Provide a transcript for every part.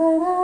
but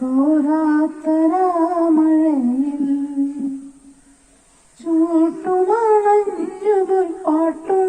ചോട്ടുമണഞ്ഞു പാട്ടു